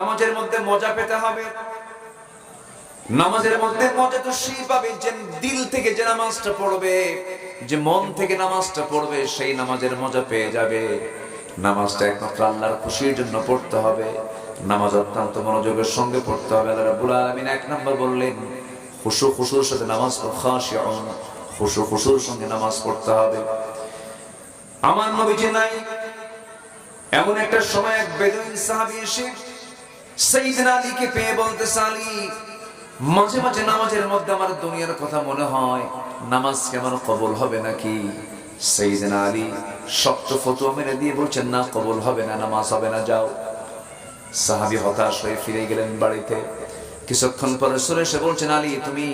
নামাজের মধ্যে মজা পেতে হবে। নামাজের মধ্যে মজা তো সেই পাবে যে দিল থেকে যে নামাজটা পড়বে, যে মন থেকে নামাজটা পড়বে, সেই নামাজের মজা পেয়ে যাবে। নামাজটা একমাত্র আল্লাহর খুশির জন্য পড়তে হবে। নামাজ অত্যন্ত মনোযোগের সঙ্গে পড়তে হবে। আল্লাহ রাব্বুল আলামিন এক নম্বর বললেন, খুশু খুশুর সাথে নামাজ খাশিউন, খুশু খুশুর সঙ্গে নামাজ পড়তে হবে। আমার নবীজি নাই। এমন একটা সময় এক বেদুইন সাহাবী এসে সাইয়েদনা আলীকে পেয়ে বলতে আলী মাঝে মাঝে নামাজের মধ্যে আমার দুনিয়ার কথা মনে হয়, নামাজ কেমন কবল হবে নাকি? সাইয়েদনা আলী শক্ত ফতোয়া মেরে দিয়ে বলছেন, না, কবল হবে না, নামাজ হবে না, যাও। সাহাবী হতাশ হয়ে ফিরে গেলেন বাড়িতে। কিছুক্ষণ পরে সুরে এসে বলছেন, আলী, তুমি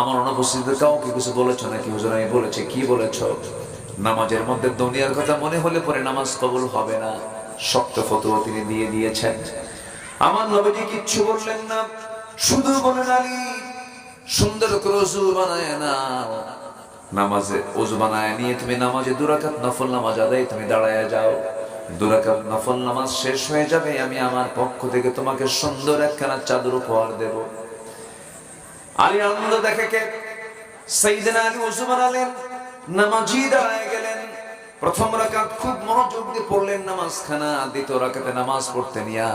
আমার অনুপস্থিতিতে কাউকে কিছু বলেছ নাকি? হুজুর, আমি বলেছি, কি বলেছ? নামাজের মধ্যে দুনিয়ার কথা মনে হলে পরে নামাজ কবুল হবে না। শক্ত ফতুয়া তিনি দিয়ে দিয়েছেন। আমার নবীজি কিচ্ছু বললেন না, শুধু বলেন, আলী, সুন্দর করে অজু বানায় না নামাজে অজু বানায় নিয়ে তুমি নামাজে দুরাকাত নফল নামাজ আদায় তুমি দাঁড়ায় যাও। দুরাকাত নফল নামাজ শেষ হয়ে যাবে, আমি আমার পক্ষ থেকে তোমাকে সুন্দর একখানা চাদর উপহার দেব। আলী আনন্দ দেখে কে? সাইদিনা আলী ওযু বানালেন, নামাজি দাঁড়ায় প্রথম রাকাত খুব মনোযোগ দিয়ে পড়লেন নামাজ খানা দ্বিতীয় রাকাতে নামাজ পড়তে নিয়া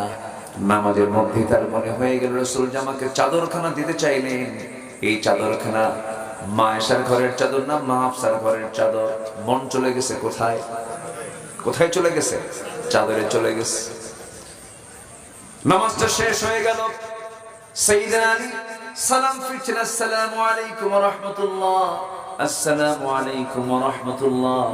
নামাজের মধ্যে তার মনে হয়ে গেল রসুল জামাকে চাদরখানা দিতে চাইলেন। এই চাদরখানা মা এসার ঘরের চাদর না, মা আফসার ঘরের চাদর? মন চলে গেছে কোথায়? কোথায় চলে গেছে? চাদরে চলে গেছে। নামাজটা শেষ হয়ে গেল। সাইয়েদনা আলী সালাম ফিরছেন, আসসালামু আলাইকুম রাহমাতুল্লাহ। আসসালামু আলাইকুম রাহমাতুল্লাহ।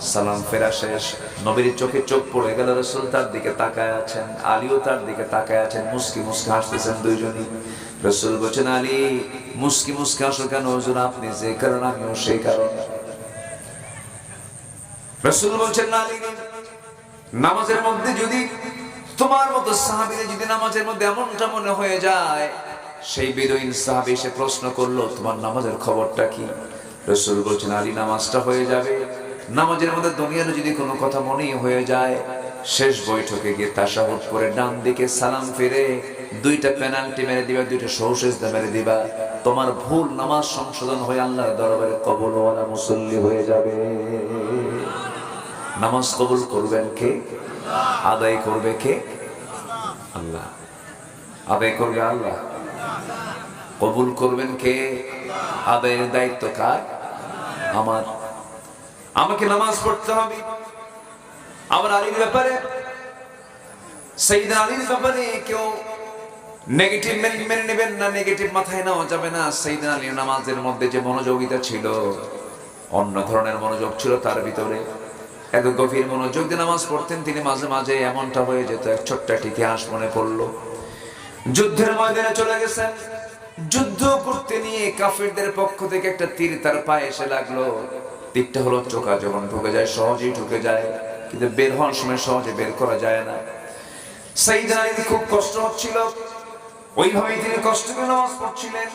সালাম ফেরা শেষ। নবীর চোখে চোখ পড়ে গেল রাসূল, তার দিকে তাকায় আছেন আলীও, তার দিকে তাকায় আছেন। মুস্কি মুস্কি হাসতেছেন দুইজনই। রাসূল বলেন আলী, মুস্কি মুস্কি হাসো কেন? হুজুর, আপনি যে কারণ, আমিও সেই কারণ। রাসূল বলছেন, আলী, নামাজের মধ্যে যদি তোমার মতো সাহাবীদের যদি নামাজের মধ্যে এমনটা মনে হয়ে যায়, সেই বেদুইন সাহাবী এসে প্রশ্ন করল, তোমার নামাজের খবরটা কি? রসুল বলছেন, আলী, নামাজটা হয়ে যাবে। নামাজের মধ্যে দুনিয়ার যদি কোনো কথা মনেই হয়ে যায়, শেষ বৈঠকে গিয়ে তাসাহুদ করে ডান দিকে সালাম ফিরে, দুইটা পেনাল্টি মেরে দিবা, দুইটা সৌসেজদা মেরে দিবা, তোমার ভুল নামাজ সংশোধন হয়ে আল্লাহর দরবারে কবলওয়ালা মুসল্লি হয়ে যাবে। নামাজ কবুল করবেন কে? আদায় করবে কে? আল্লাহ। আদায় করবে আল্লাহ। কবুল করবেন কে? আদায়ের দায়িত্ব কার? আমার। আমাকে নামাজ পড়তে হবে। আমার আলীর ব্যাপারে সেইদিন আলীর ব্যাপারে কেউ নেগেটিভ মেনে নেবেন না নেগেটিভ মাথায় নেওয়া যাবে না। সেইদিন নামাজের মধ্যে যে মনোযোগিতা ছিল, অন্য ধরনের মনোযোগ ছিল তার ভিতরে। এত গভীর মনোযোগ দিয়ে নামাজ পড়তেন, তিনি মাঝে মাঝে এমনটা হয়ে যেত, এক ছোট্ট ইতিহাস মনে পড়ল। যুদ্ধের ময়দানে চলে গেছেন। যুদ্ধ করতে নিয়ে কাফিরদের পক্ষ থেকে একটা তীর তার পায়ে এসে লাগল। তীরটা হলো চোখা, যখন ঢুকে যায় সহজেই ঢুকে যায়, কিন্তু বের হওয়ার সময় সহজে বের করা যায় না। সাইদ আলী খুব কষ্ট হচ্ছিল। ওইভাবেই তিনি কষ্ট করে নামাজ পড়ছিলেন।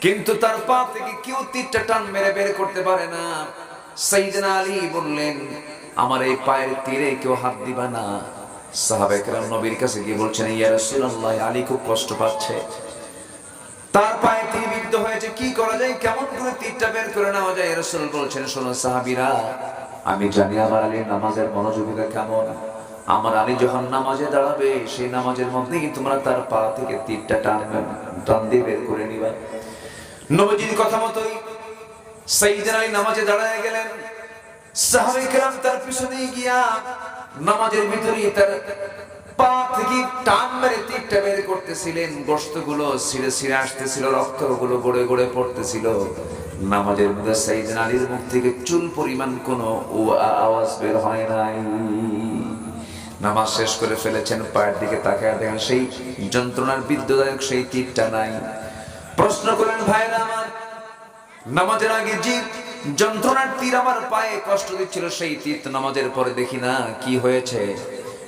কিন্তু তার পা থেকে কেউ তীরটা টান মেরে বের করতে পারে না। সাইদিনা আলী বললেন, আমার এই পায়ের তীরে কেউ হাত দিবা না। সাহাবেকরাম নবীর কাছে গিয়ে বলছেন, ইয়া রাসূলুল্লাহ, আলী খুব কষ্ট পাচ্ছে। তার কি করা যায়? কেমন করে তীরটা বের করে নেওয়া যায়? রাসূল বলছেন, শোনো সাহাবীরা, আমি জানি আমার আলীর নামাজের মনোযোগিতা কেমন। আমার আলী যখন নামাজে দাঁড়াবে, সেই নামাজের মধ্যেই তোমরা তার পা থেকে তীরটা টানবে টান দিয়ে বের করে নিবা। নবীজির কথা মতোই সাইয়েদনা আলী নামাজে দাঁড়ায় গেলেন। সাহাবায়ে কেরাম তার পিছনে গিয়া নামাজের ভিতরে তার পা থেকে টান মেরে তীরটা বের করতেছিলেন আসতেছিল গড়ে গড়ে পড়তেছিল। নামাজের মধ্যে মুখ থেকে চুল পরিমাণ কোনো আওয়াজ বের হয় নাই। নামাজ শেষ করে ফেলেছেন, পায়ের দিকে দেখেন সেই যন্ত্রণার বিদ্যুদায়ক সেই তীরটা নাই। প্রশ্ন করেন, ভাইরা আমার, নামাজের আগে যে যন্ত্রণার তীর আমার পায়ে কষ্ট দিচ্ছিল, সেই তীর নামাজের পরে দেখি না, কি হয়েছে?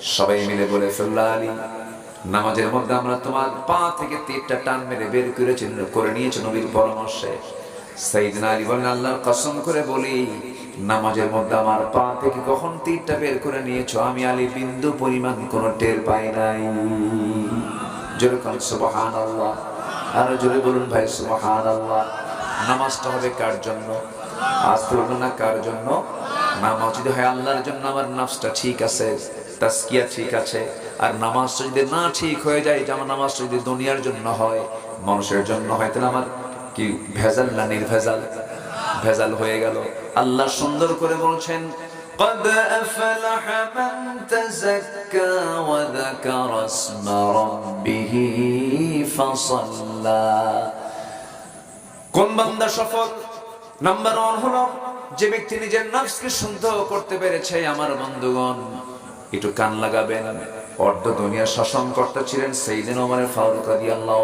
সবাই মিলে বলে ফেললা নামাজের মধ্যে আমরা তোমার পা থেকে তীরটা টান মেরে বের করেছি করে নিয়েছে নবীর পরামর্শে। আল্লাহর কসম করে বলি, নামাজের মধ্যে আমার পা থেকে কখন তীরটা বের করে নিয়েছো? আমি আলী বিন্দু পরিমাণ টের পাই নাই। সুবহান আল্লাহ আরও জোরে বলুন, ভাই সুবহান আল্লাহ নামাজটা হবে কার জন্য? আজ না কার জন্য? নামাজ যদি হয় আল্লাহর জন্য, আমার নামাজটা ঠিক আছে। তাস্কিয়া ঠিক আছে আর নামাজটা যদি না ঠিক হয়ে যায় যে আমার নামাজটা যদি দুনিয়ার জন্য হয় মানুষের জন্য হয় তাহলে আমার কি ভেজাল না নির্ভেজাল ভেজাল হয়ে গেল আল্লাহ সুন্দর করে বলছেন قد أفلح من تزكى وذكر اسم ربه فصلى কোন বান্দা সফল নাম্বার ওয়ান হলো যে ব্যক্তি নিজের নফসকে শুদ্ধ করতে পেরেছে আমার বন্ধুগণ একটু কান লাগাবেন। অর্ধ দুনিয়ার শাসনকর্তা ছিলেন সেই দিন ওমরের ফারুক আদি আল্লাহ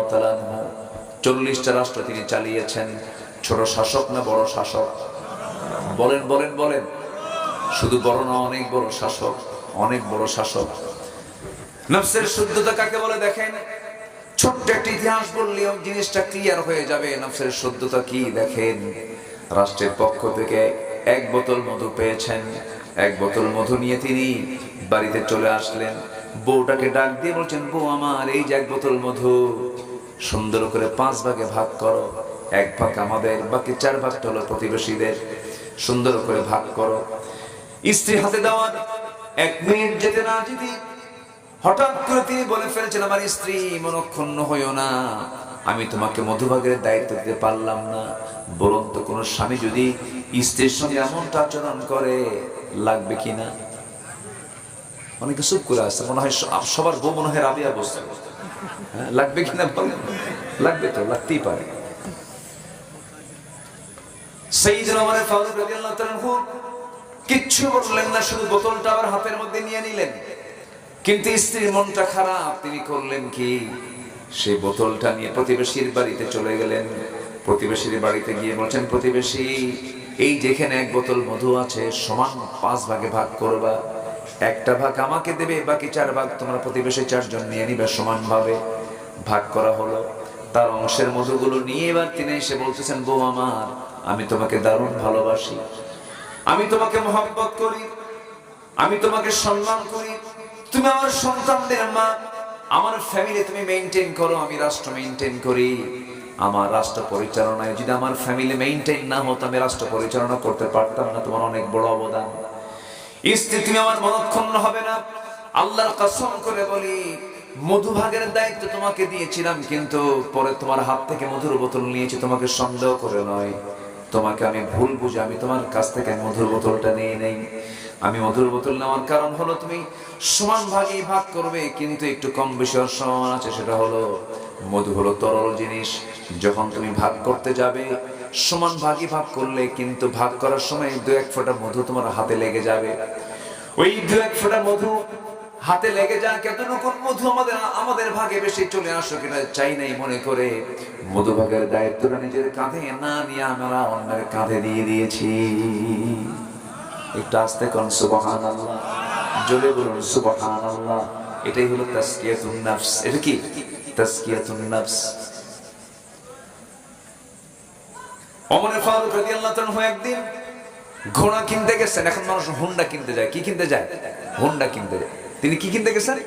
চল্লিশটা রাষ্ট্র তিনি চালিয়েছেন। ছোট শাসক না বড় শাসক? বলেন বলেন বলেন। শুধু বড় না, অনেক বড় শাসক, অনেক বড় শাসক। নফসের শুদ্ধতা কাকে বলে দেখেন? ছোট্ট একটা ইতিহাস বললেও জিনিসটা ক্লিয়ার হয়ে যাবে। নফসের শুদ্ধতা কি দেখেন? রাষ্ট্রের পক্ষ থেকে এক বোতল মধু পেয়েছেন। এক বোতল মধু নিয়ে তিনি বাড়িতে চলে আসলেন। বউটাকে ডাক দিয়ে বলছেন, বউ আমার, এই যে এক বোতল মধু, সুন্দর করে পাঁচ ভাগে ভাগ করো। এক ভাগ আমাদের, বাকি চার ভাগটা হলো প্রতিবেশীদের। সুন্দর করে ভাগ করো। স্ত্রী হাতে দেওয়ার এক মিনিট যেতে না যেতে হঠাৎ করে তিনি বলে ফেলেছেন, আমার স্ত্রী, মনক্ষুণ্ণ হইও না। আমি তোমাকে মধুভাগের দায়িত্ব দিতে পারলাম না। বরং তো কোনো স্বামী যদি স্ত্রীর সঙ্গে এমনটা আচরণ করে, লাগবে কিনা অনেকে চুপ করে আসছে মনে হয় সবার বউ মনে হয় রাবিয়া বসছে হ্যাঁ, লাগবে কিনা বলেন লাগবে তো লাগতেই পারে। সেই দিন আমার ফারুক রাদিয়াল্লাহু তাআলা কিচ্ছু বললেন না শুধু বোতলটা আবার হাতের মধ্যে নিয়ে নিলেন। কিন্তু স্ত্রীর মনটা খারাপ তিনি করলেন কি? সেই বোতলটা নিয়ে প্রতিবেশীর বাড়িতে চলে গেলেন। প্রতিবেশীর বাড়িতে গিয়ে বলছেন প্রতিবেশী এই যেখানে এক বোতল মধু আছে সমান পাঁচ ভাগে ভাগ করবা। একটা ভাগ আমাকে দেবে, বাকি চার ভাগ তোমরা প্রতিবেশী চারজন নিয়ে নিবে সমানভাবে। ভাগ করা হলো। তার অংশের মধুগুলো নিয়ে এবার তিনি এসে বলতেছেন, বউ আমার, আমি তোমাকে দারুণ ভালোবাসি। আমি তোমাকে মহব্বত করি। আমি তোমাকে সম্মান করি। তুমি আমার সন্তানদের মা। আমার ফ্যামিলি তুমি মেনটেন করো, আমি রাষ্ট্র মেনটেন করি। আমার রাষ্ট্র পরিচালনায় যদি আমার ফ্যামিলি মেনটেন না হতো, আমি রাষ্ট্র পরিচালনা করতে পারতাম না। তোমার অনেক বড় অবদান। স্ত্রী, তুমি আমার মনক্ষুণ্ণ হবে না। আল্লাহর কসম করে বলি, মধুভাগের দায়িত্ব তোমাকে দিয়েছিলাম, কিন্তু পরে তোমার হাত থেকে মধুর বোতল নিয়েছি, তোমাকে সন্দেহ করে নয়। তোমাকে আমি ভুল বুঝে, আমি তোমার কাছ থেকে মধুর বোতলটা নিয়ে নেই। আমি মধুর বোতল নেওয়ার কারণ হলো, তুমি সমান ভাগে ভাগ করবে, কিন্তু একটু কম বেশি সমান আছে, সেটা হলো মধু হলো তরল জিনিস। যখন তুমি ভাগ করতে যাবে সমান ভাগই ভাগ করলে কিন্তু ভাগ করার সময় দু এক ফোঁটা মধু তোমার হাতে লেগে যাবে। ওই দু এক ফোঁটা মধু হাতে লেগে যাক, এতটুকু মধু আমাদের আমাদের ভাগে বেশি চলে আসো কিনা চাই নাই মনে করে। মধু ভাগের দায়িত্বটা নিজের কাঁধে না নিয়ে আমরা অন্যের কাঁধে দিয়ে দিয়েছি। একটু আস্তে কোন সুবহান আল্লাহ জোরে বলুন সুবহান আল্লাহ এটাই হলো তাসকিয়াতুন নাফস। এটা কি? তাসকিয়াতুন নাফস। অমর ফারুক রাদিয়াল্লাহু তাআলা একদিন ঘোড়া কিনতে গেছেন। এখন মানুষ হুন্ডা কিনতে যায়। কি কিনতে যায়? হুন্ডা কিনতে যায়। তিনি কি কিনতে গেছেন?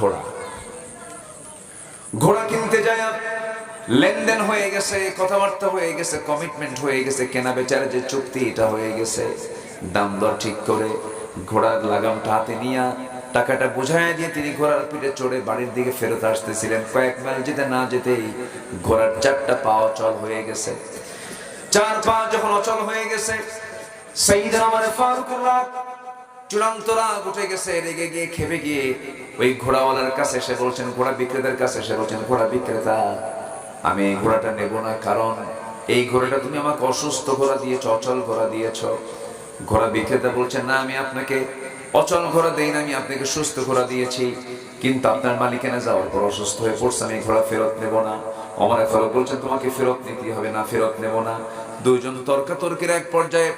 ঘোড়া। ঘোড়া কিনতে যায়, লেনদেন হয়ে গেছে, কথাবার্তা হয়ে গেছে কমিটমেন্ট হয়ে গেছে, কেনা বেচার যে চুক্তি, এটা হয়ে গেছে। দাম দর ঠিক করে ঘোড়ার লাগামটা হাতে নিয়ে টাকাটা বুঝাইয়া দিয়ে তিনি ঘোড়ার পিঠে চড়ে বাড়ির দিকে ফেরত আসতেছিলেন। কয়েক মাইল যেতে না যেতেই ঘোড়ার চারটা পা চল হয়ে গেছে। চার পা যখন অচল হয়ে গেছে, সেইদিন আমার ফারুকুল্লাহ চূড়ান্ত রাগ উঠে গেছে, রেগে গিয়ে, খেপে গিয়ে ওই ঘোড়াওয়ালার কাছে এসে বলছেন, ঘোড়া বিক্রেতার কাছে এসে বলছেন, ঘোড়া বিক্রেতা, আমি এই ঘোড়াটা নেব না, কারণ এই ঘোড়াটা তুমি আমাকে অসুস্থ ঘোড়া দিয়েছ, অচল ঘোড়া দিয়েছ। ঘোড়া বিক্রেতা বলছেন, না, আমি আপনাকে অচল ঘোড়া দেই না, আমি আপনাকে সুস্থ ঘোড়া দিয়েছি, কিন্তু আপনার মালিকানা যাওয়ার পর অসুস্থ হয়ে পড়ছে, আমি ঘোড়া ফেরত নেব না। অমর ফেরত বলছেন তোমাকে ফেরত নিতে হবে না, ফেরত নেব না। দুইজন তর্কাতর্কির এক পর্যায়ে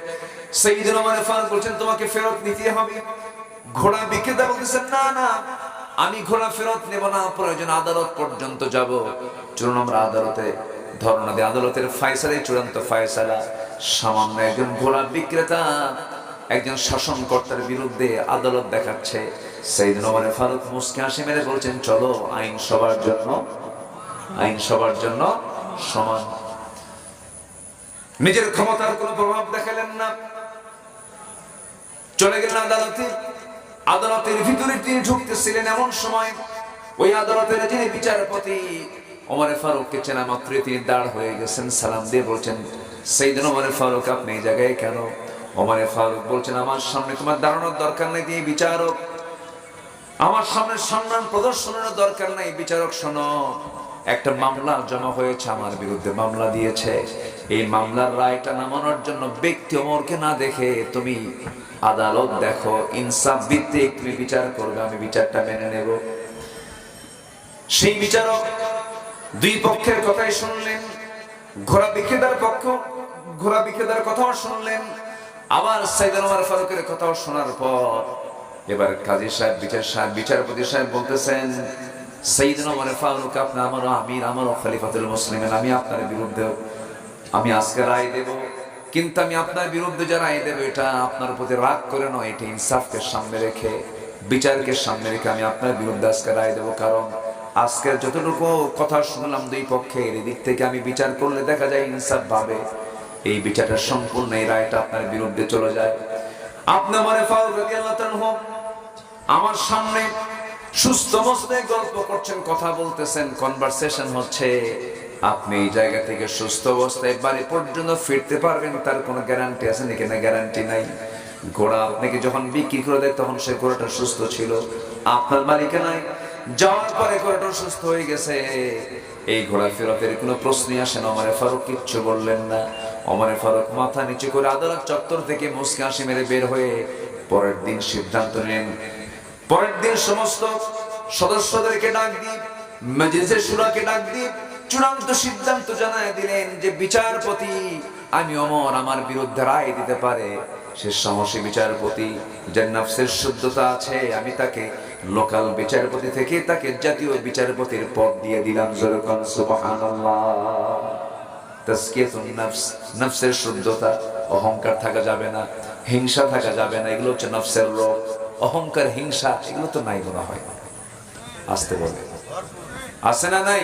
সেই দিন আমার ফারুক বলছেন, তোমাকে ফেরত নিতে হবে। ঘোড়া বিক্রেতা বলতেছেন না না, আমি ঘোড়া ফেরত নেব না, প্রয়োজন আদালত পর্যন্ত যাব। চলুন আমরা আদালতে ধর্ণা দিয়ে আদালতের ফায়সালাই চূড়ান্ত ফায়সালা, সামান্য একজন ঘোড়া বিক্রেতা, একজন শাসনকর্তার বিরুদ্ধে আদালত দেখাচ্ছে। সেই দিন ফারুক মুসকে হাসি মেরে বলছেন, চলো আইন সবার জন্য আইন সবার জন্য সমান। নিজের ক্ষমতার কোনো প্রভাব দেখালেন না। চলে গেলেন আদালতে। আদালতের ভিতরে তিনি ঢুকতেছিলেন এমন সময়। ওই আদালতের যিনি বিচারপতি, ওমরে ফারুককে চেনা মাত্রই তিনি দাঁড় হয়ে গেছেন, সালাম দিয়ে বলছেন সেই দিন ওমরে ফারুক, আপনি এই জায়গায় কেন? ওমরে ফারুক বলছেন, আমার সামনে তোমার দাঁড়ানোর দরকার নেই, তিনি বিচারক। আমার সামনে সম্মান প্রদর্শনের দরকার নাই, বিচারক শোনো। একটা মামলা জমা হয়েছে আমার বিরুদ্ধে, মামলা দিয়েছে। এই মামলার রায়টা নামানোর জন্য ব্যক্তি অমরকে না দেখে তুমি আদালত দেখো, ইনসাফ ভিত্তিক তুমি বিচার করবে, আমি বিচারটা মেনে নেব। সেই বিচারক দুই পক্ষের কথাই শুনলেন, ঘোড়া বিক্রেতার পক্ষ, ঘোড়া বিক্রেতার কথাও শুনলেন। আবার সাইদান ওমর ফারুকের কথাও শোনার পর এবার কাজী সাহেব, বিচার সাহেব, বিচারপতি সাহেব বলতেছেন সাইদিন ওমর ফারুক আপনি আমারও আমির আমারও খলিফাতুল মুসলিমের আমি আপনার বিরুদ্ধে, আমি আজকে রায় দেব। কিন্তু আমি আপনার বিরুদ্ধে যে রায় দেবো, এটা আপনার প্রতি রাগ করে নয়, এটা ইনসাফকে সামনে রেখে, বিচারকে সামনে রেখে আমি আপনার বিরুদ্ধে আজকে রায় দেবো। কারণ আজকের যতটুকু কথা শুনলাম দুই পক্ষের, এদিক থেকে আমি বিচার করলে দেখা যায় ইনসাফ ভাবে এই বিচারটা সম্পূর্ণ, এই রায়টা আপনার বিরুদ্ধে চলে যায়। আপনার আমার সামনে সুস্থ অবস্থায় গল্প করছেন, কথা বলতেছেন। কনভারসেশন হচ্ছে, আপনি এই জায়গা থেকে সুস্থ অবস্থায় বাড়ি পর্যন্ত ফিরতে পারবেন, তার কোনো গ্যারান্টি আছে নাকি? না গ্যারান্টি নাই। ঘোড়া আপনাকে যখন বিক্রি করে দেয়, তখন সে ঘোড়াটা সুস্থ ছিল। আপনার মালিকে নাই? যাওয়ার পরে ঘোড়াটা সুস্থ হয়ে গেছে। এই ঘোড়া ফেরতের কোনো প্রশ্নই আসে না। অমরে ফারুক কিচ্ছু বললেন না। অমরে ফারুক মাথা নিচু করে আদালত চত্বর থেকে মুসকে হাসি মেরে বের হয়ে পরের দিন সিদ্ধান্ত নেন পরের দিন সমস্ত সদস্যদেরকে ডাক দিয়ে, মেজলিসের সুরাকে ডাক দিয়ে চূড়ান্ত সিদ্ধান্ত জানায় দিলেন যে বিচারপতি আমি অমর, আমার বিরুদ্ধে রায় দিতে পারে। সে সাহসী বিচারপতি, যার নফসের শুদ্ধতা আছে, আমি তাকে লোকাল বিচারপতি থেকে তাকে জাতীয় বিচারপতির পদ দিয়ে দিলাম যেরকম নফসের শুদ্ধতা, অহংকার থাকা যাবে না, হিংসা থাকা যাবে না, এগুলো হচ্ছে নফসের রোগ অহংকার হিংসা এগুলো তো নাই মনে হয় আসতে বলে আছে না নাই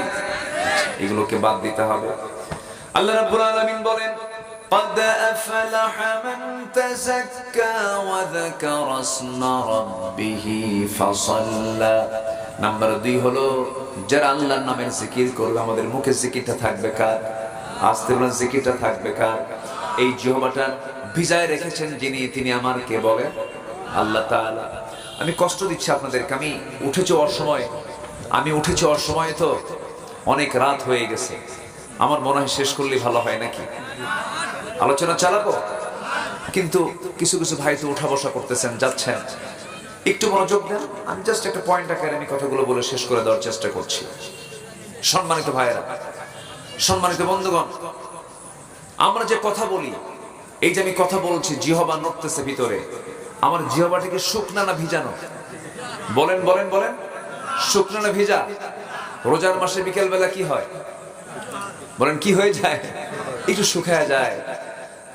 এগুলোকে বাদ দিতে হবে আল্লাহ রাব্বুল আলামিন বলেন قد أفلح من تزكى وذكر اسم ربه فصلى নাম্বার দুই হলো যারা আল্লাহর নামের জিকির করবে আমাদের মুখে জিকিরটা থাকবে কার আসতে বলেন জিকিরটা থাকবে কার এই জিহবাটা ভিজায় রেখেছেন যিনি তিনি আমার কে বলেন আল্লাহ আমি কষ্ট দিচ্ছি আপনাদেরকে। আমি উঠেছি অসময় আমি উঠেছি অসময় তো অনেক রাত হয়ে গেছে। আমার মনে হয় শেষ করলেই ভালো হয় নাকি? আলোচনা চালাবো? কিন্তু কিছু কিছু ভাই তো উঠা বসা করতেছেন, যাচ্ছেন। একটু মনোযোগ দেন, আমি জাস্ট একটা পয়েন্ট আকারে আমি কথাগুলো বলে শেষ করে দেওয়ার চেষ্টা করছি। সম্মানিত ভাইয়েরা, সম্মানিত বন্ধুগণ, আমরা যে কথা বলি, এই যে আমি কথা বলছি, জিহবা নড়তেছে ভিতরে আমার জিহবাটিকে শুকনা না ভিজানো। বলেন বলেন বলেন। শুকনো না ভিজা। রোজার মাসে বিকেল বেলা কি হয়? বলেন, কি হয়ে যায়? একটু শুকায় যায়।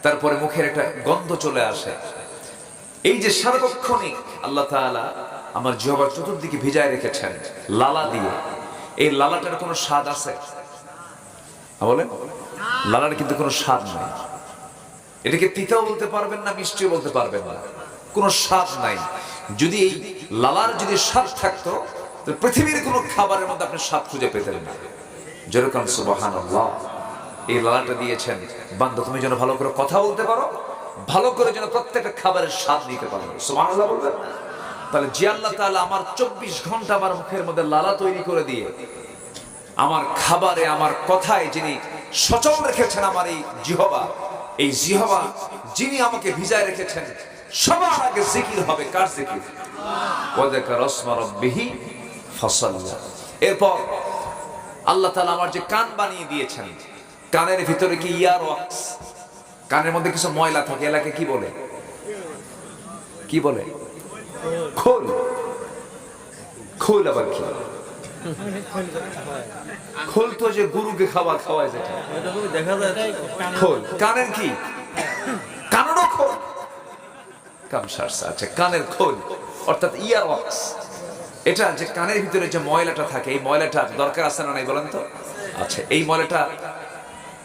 তারপরে মুখের একটা গন্ধ চলে আসে। এই যে সার্বক্ষণিক আল্লাহ তাআলা আমার জিহবার চতুর্দিকে ভিজায় রেখেছেন, লালা দিয়ে। এই লালাটার কোনো স্বাদ আছে? বলেন। লালার কিন্তু কোনো স্বাদ নাই। এটাকে তিতাও বলতে পারবেন না, মিষ্টিও বলতে পারবেন না। কোনো স্বাদ নাই। যদি এই লালার যদি স্বাদ থাকতো, তো পৃথিবীর কোনো খাবারের মধ্যে আপনি স্বাদ খুঁজে পেতেন না। যেরকম সুবাহান এই লালাটা দিয়েছেন। বান্ধব তুমি যেন ভালো করে কথা বলতে পারো, ভালো করে যেন প্রত্যেকটা খাবারের স্বাদ নিতে পারো। সুবাহান বলবেন? তাহলে আল্লাহ তাআলা আমার চব্বিশ ঘণ্টা আমার মুখের মধ্যে লালা তৈরি করে দিয়ে, আমার খাবারে, আমার কথায় যিনি সচল রেখেছেন আমার এই জিহবা এই জিহবা যিনি আমাকে ভিজায় রেখেছেন সবার আগে জিকির হবে কার জিকির? ওয়াদাকা রাসমা রাব্বিহি ফাসাল্লা এরপর আল্লাহ তাআলা আমার যে কান বানিয়ে দিয়েছেন কানের ভিতরে কি ইয়ার ওয়াক্স? কানের মধ্যে কিছু ময়লা থাকে এলাকে কি বলে? কি বলে? খোল। খোল আবার কি? খোল তো যে গরুকে খাবার খাওয়ায় যেটা। খোল। কানের কি? কামসারসা আচ্ছা কানের খোল, অর্থাৎ ইয়ার অক্স এটা যে কানের ভিতরে যে ময়লাটা থাকে, এই দরকার আছে না নাই বলেন তো? আচ্ছা এই ময়লাটা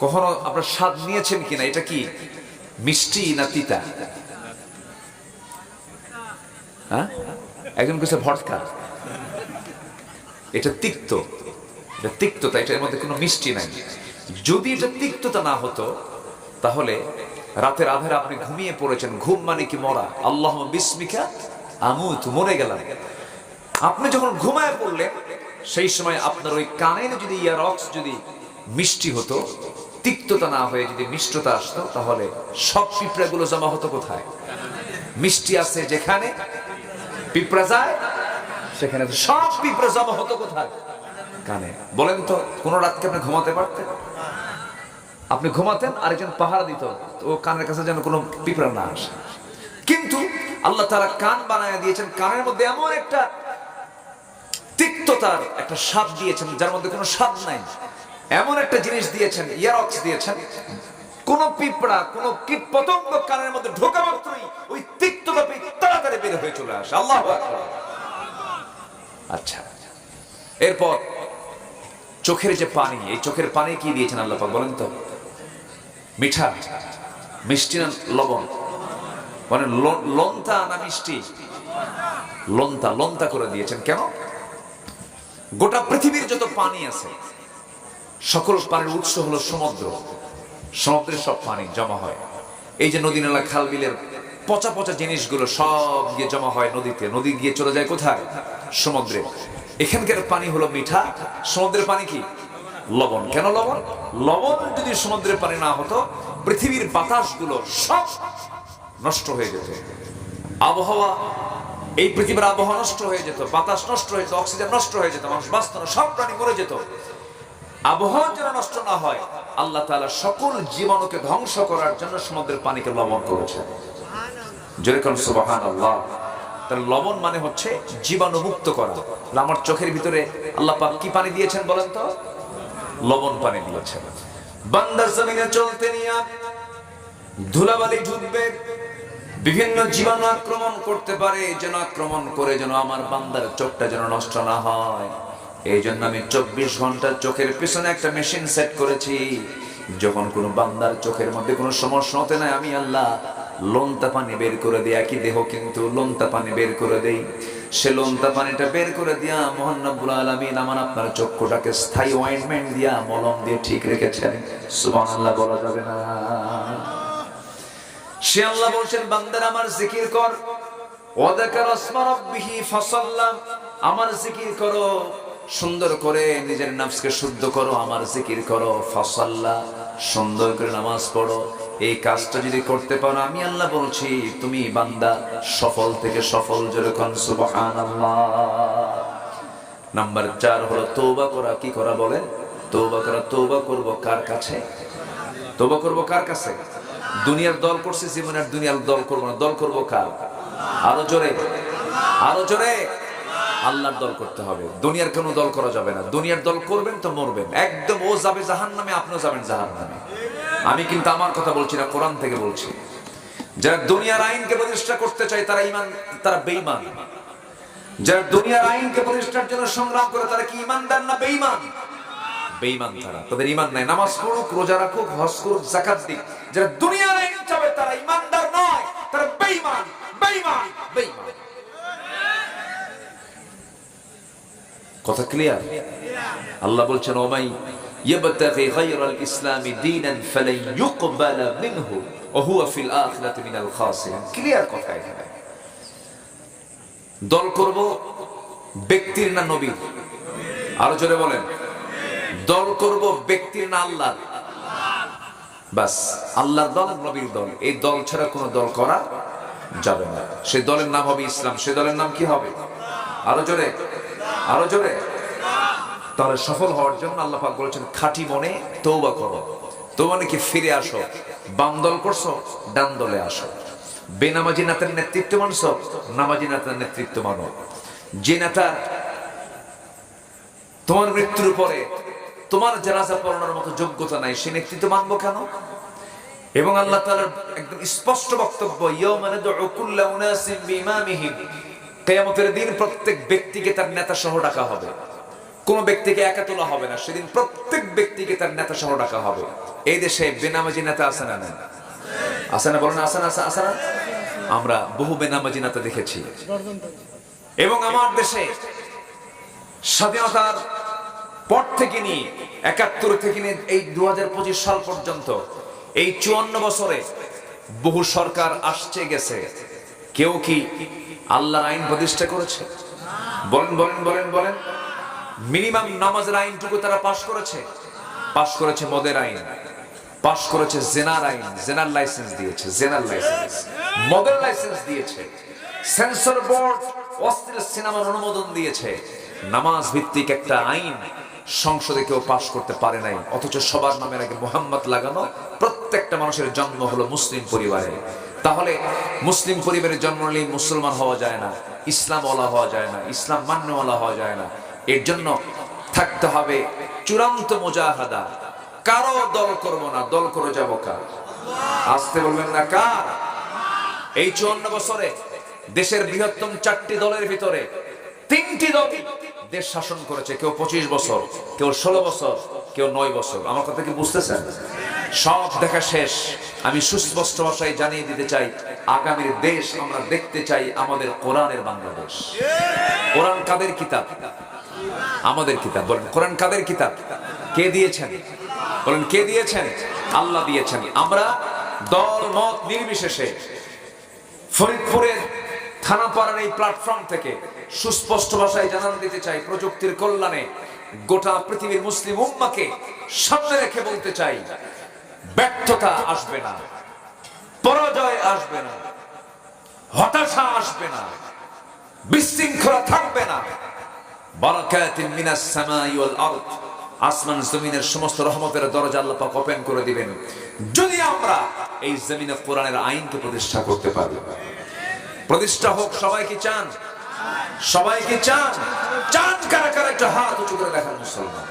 কখনো আপনার স্বাদ নিয়েছেন কিনা? এটা কি মিষ্টি না তিতা? হ্যাঁ? একজন কিছু ভটকা। এটা তিক্ত। এটা তিক্ততা, এটার মধ্যে কোনো মিষ্টি নাই। যদি এটা তিক্ততা না হতো, তাহলে রাতের আধারে আপনি ঘুমিয়ে পড়েছেন। ঘুম মানে কি মরা? আল্লাহ বিস্মিকা, আমুত, মরে গেলাম। আপনি যখন ঘুমায় পড়লেন, সেই সময় আপনার ওই কানের যদি ইয়ারক্স যদি মিষ্টি হতো, তিক্ততা না হয়ে যদি মিষ্টতা আসতো, তাহলে সব পিঁপড়াগুলো জমা হতো কোথায়? মিষ্টি আছে যেখানে, পিঁপড়া যায়, সেখানে সব পিঁপড়া জমা হতো কোথায়? কানে। বলেন তো, কোন রাতকে আপনি ঘুমাতে পারতেন? আপনি ঘুমাতেন, আরেকজন পাহারা দিত ও কানের কাছে যেন কোনো পিঁপড়া না আসে। কিন্তু আল্লাহ তারা কান বানায় দিয়েছেন, কানের মধ্যে এমন একটা তিক্ততার একটা স্বাদ দিয়েছেন, যার মধ্যে কোনো স্বাদ নাই। এমন একটা জিনিস দিয়েছেন, ইয়ারক্স দিয়েছেন, কোন পিঁপড়া, কোন কীট পতঙ্গ কানের মধ্যে ঢোকা মাত্রই ওই তিক্ততা তাড়াতাড়ি বের হয়ে চলে আসে। আল্লাহ আচ্ছা এরপর চোখের যে পানি, এই চোখের পানি কি দিয়েছেন আল্লাহ বলেন তো? মিঠা, মিষ্টি না লবণ? মানে লন্তা না মিষ্টি? লন্তা লন্তা করে দিয়েছেন। কেন? গোটা পৃথিবীর যত পানি আছে, সকল পানির উৎস হলো সমুদ্র। সমুদ্রের সব পানি জমা হয়। এই যে নদী নালা, খাল বিলের পচা পচা জিনিসগুলো সব গিয়ে জমা হয় নদীতে। নদী গিয়ে চলে যায় কোথায়? সমুদ্রে। এখানকার পানি হলো মিঠা। সমুদ্রের পানি কি? লবণ। কেন লবণ? লবণ যদি সমুদ্রের পানি না হতো, পৃথিবীর বাতাসগুলো সব নষ্ট হয়ে যেত। আবহাওয়া, এই পৃথিবীর আবহাওয়া নষ্ট হয়ে যেত, বাতাস নষ্ট হয়ে যেত, অক্সিজেন নষ্ট হয়ে যেত, মানুষ বাঁচত না, সব প্রাণী মরে যেত। আবহাওয়া যেন নষ্ট না হয়, আল্লাহ তাআলা সকল জীবাণুকে ধ্বংস করার জন্য সমুদ্রের পানিকে লবণ করেছে যেরকম সুবাহান আল্লাহ তাহলে লবণ মানে হচ্ছে জীবাণু মুক্ত করা আমার চোখের ভিতরে আল্লাহ পাক কি পানি দিয়েছেন বলেন তো? লবণ পানি দিয়েছেন। বান্দার জমিনে চলতে নিয়ে ধুলাবালি ঢুকবে, বিভিন্ন জীবাণু আক্রমণ করতে পারে, যেন আক্রমণ করে যেন আমার বান্দার চোখটা যেন নষ্ট না হয়। এই জন্য আমি চব্বিশ ঘণ্টা চোখের পিছনে একটা মেশিন সেট করেছি। যখন কোনো বান্দার চোখের মধ্যে কোনো সমস্যা হতে নাই, আমি আল্লাহ লোনতা পানি বের করে দিই, একই দেহ কিন্তু লোনতা পানি বের করে দেই। সে লোনতা পানিটা বের করে দিয়া মোহান্নবুল আলমিন আমার আপনার চক্ষুটাকে স্থায়ী অয়েন্টমেন্ট দিয়া মলম দিয়ে ঠিক রেখেছেন। আল্লাহ বলা যাবে না। সে আল্লাহ বলছেন, বান্দার আমার জিকির কর। ওয়াদাকার আসমা আমার জিকির করো। সুন্দর করে নিজের নাফসকে শুদ্ধ করো, আমার জিকির করো। ফাসাল্লা, সুন্দর করে নামাজ পড়ো। এই কাজটা যদি করতে পারো, আমি আল্লাহ বলছি, তুমি বান্দা, সফল থেকে সফল যেরকম নাম্বার চার হলো তৌবা করা। কি করা বলে তৌবা করা তৌবা করব কার কাছে? তৌবা করব কার কাছে? দুনিয়ার দল করছে জীবনে আর দুনিয়ার দল করব না। দল করব কার? আরও জোরে। আরও জোরে। আল্লাহর দল করতে হবে। দুনিয়ার কোনো দল করা যাবে না। দুনিয়ার দল করবেন তো মরবেন। একদম ও যাবে জাহান নামে আপনিও যাবেন জাহান নামে আমি কিন্তু আমার কথা বলছি না, কোরআন থেকে বলছি। যারা দুনিয়ার আইনকে প্রতিষ্ঠা করতে চায়, তারা ইমান তারা বেঈমান। যারা দুনিয়ার আইনকে প্রতিষ্ঠার জন্য সংগ্রাম করে, তারা কি ইমানদার না বেঈমান? বেঈমান তারা। তাদের ইমান নাই। নামাজ পড়ুক, রোজা রাখুক করুক জাকাত দিক। যারা দুনিয়ার আইন চাবে, তারা ইমানদার নয়, তারা বেঈমান বেঈমান বেঈমান। কথা ক্লিয়ার আল্লাহ বলছেন, ওমাই يبتغي غير الإسلام دينا فلن يقبل منه وهو في الآخرة من الخاسرين ক্লিয়ার কথা এখানে দল করব ব্যক্তির না নবীর আরো জোরে বলেন দল করব ব্যক্তির না আল্লাহর বাস আল্লাহর দল আর নবীর দল এই দল ছাড়া কোনো দল করা যাবে না সেই দলের নাম হবে ইসলাম সেই দলের নাম কি হবে আরো জোরে আরো জোরে তাহলে সফল হওয়ার জন্য আল্লাহ পাক বলেছেন, খাঁটি মনে তৌবা করো। তৌবা নাকি ফিরে আসো। বাম দল করছ, ডান দলে আসো। বেনামাজি নেতার নেতৃত্ব মানছো, নামাজি নেতার নেতৃত্ব মানো। যে নেতা তোমার মৃত্যুর পরে তোমার জানাজা পড়ানোর মতো যোগ্যতা নাই, সে নেতৃত্ব মানবো কেন? এবং আল্লাহ তাআলার একদম স্পষ্ট বক্তব্য কিয়ামতের দিন প্রত্যেক ব্যক্তিকে তার নেতা সহ ডাকা হবে। কোন ব্যক্তিকে একা তোলা হবে না। সেদিন প্রত্যেক ব্যক্তিকে তার নেতা সহ ডাকা হবে। এই দেশে বেনামাজি নেতা আছে না আছে না বলেন, আছে না আছে না? আমরা বহু বেনামাজি নেতা দেখেছি। এবং আমার দেশে স্বাধীনতার পর থেকে নিয়ে, একাত্তর থেকে নিয়ে, এই দু পঁচিশ সাল পর্যন্ত, এই চুয়ান্ন বছরে বহু সরকার আসছে, গেছে। কেউ কি আল্লাহর আইন প্রতিষ্ঠা করেছে? বলেন বলেন বলেন বলেন। মিনিমাম নামাজের আইনটুকু তারা পাশ করেছে। পাশ করেছে মদের আইন, পাশ করেছে জেনার আইন, জেনার লাইসেন্স দিয়েছে, জেনার লাইসেন্স, মদের লাইসেন্স দিয়েছে, সেন্সর বোর্ড অস্থির সিনেমার অনুমোদন দিয়েছে। নামাজ ভিত্তিক একটা আইন সংসদে কেউ পাশ করতে পারে নাই, অথচ সবার নামের আগে মোহাম্মদ লাগানো, প্রত্যেকটা মানুষের জন্ম হলো মুসলিম পরিবারে। তাহলে মুসলিম পরিবারে জন্ম নিলেই মুসলমান হওয়া যায় না ইসলাম ওলা হওয়া যায় না, ইসলাম মান্যওয়ালা হওয়া যায় না। এর জন্য থাকতে হবে চূড়ান্ত মুজাহাদা। কারও দল করব না, দল করে যাব কার? আসতে বলবেন না কার? এই চুয়ান্ন বছরে দেশের বৃহত্তম চারটি দলের ভিতরে তিনটি দল দেশ শাসন করেছে। কেউ পঁচিশ বছর, কেউ ষোলো বছর, কেউ নয় বছর। আমার কথা কি বুঝতেছেন? সব দেখা শেষ। আমি সুস্পষ্ট ভাষায় জানিয়ে দিতে চাই, আগামীর দেশ আমরা দেখতে চাই আমাদের কোরআনের বাংলাদেশ। কোরআন কাদের কিতাব? আমাদের কিতাব। বলেন, কোরআন কাদের কিতাব? কে দিয়েছেন? বলেন, কে দিয়েছেন? আল্লাহ দিয়েছেন। আমরা দল, মত নির্বিশেষে ফরিদপুরের থানাপাড়ার এই প্ল্যাটফর্ম থেকে সুস্পষ্ট ভাষায় জানান দিতে চাই, প্রযুক্তির কল্যাণে গোটা পৃথিবীর মুসলিম উম্মাকে সামনে রেখে বলতে চাই, ব্যর্থতা আসবে না, পরাজয় আসবে না, হতাশা আসবে না, বিশৃঙ্খলা থাকবে না। বারাকাতিন মিনাস সামাই ওয়াল আসমান জমিনের সমস্ত রহমতের দরজা আল্লাহ পাক ওপেন করে দিবেন। যদি আমরা এই জমিনে কোরআনের আইনকে প্রতিষ্ঠা করতে পারি। প্রতিষ্ঠা হোক, সবাই কি চান? সবাই কি চান? চান কারা কারা? একটা হাত উঁচু করে দেখান মুসলমান।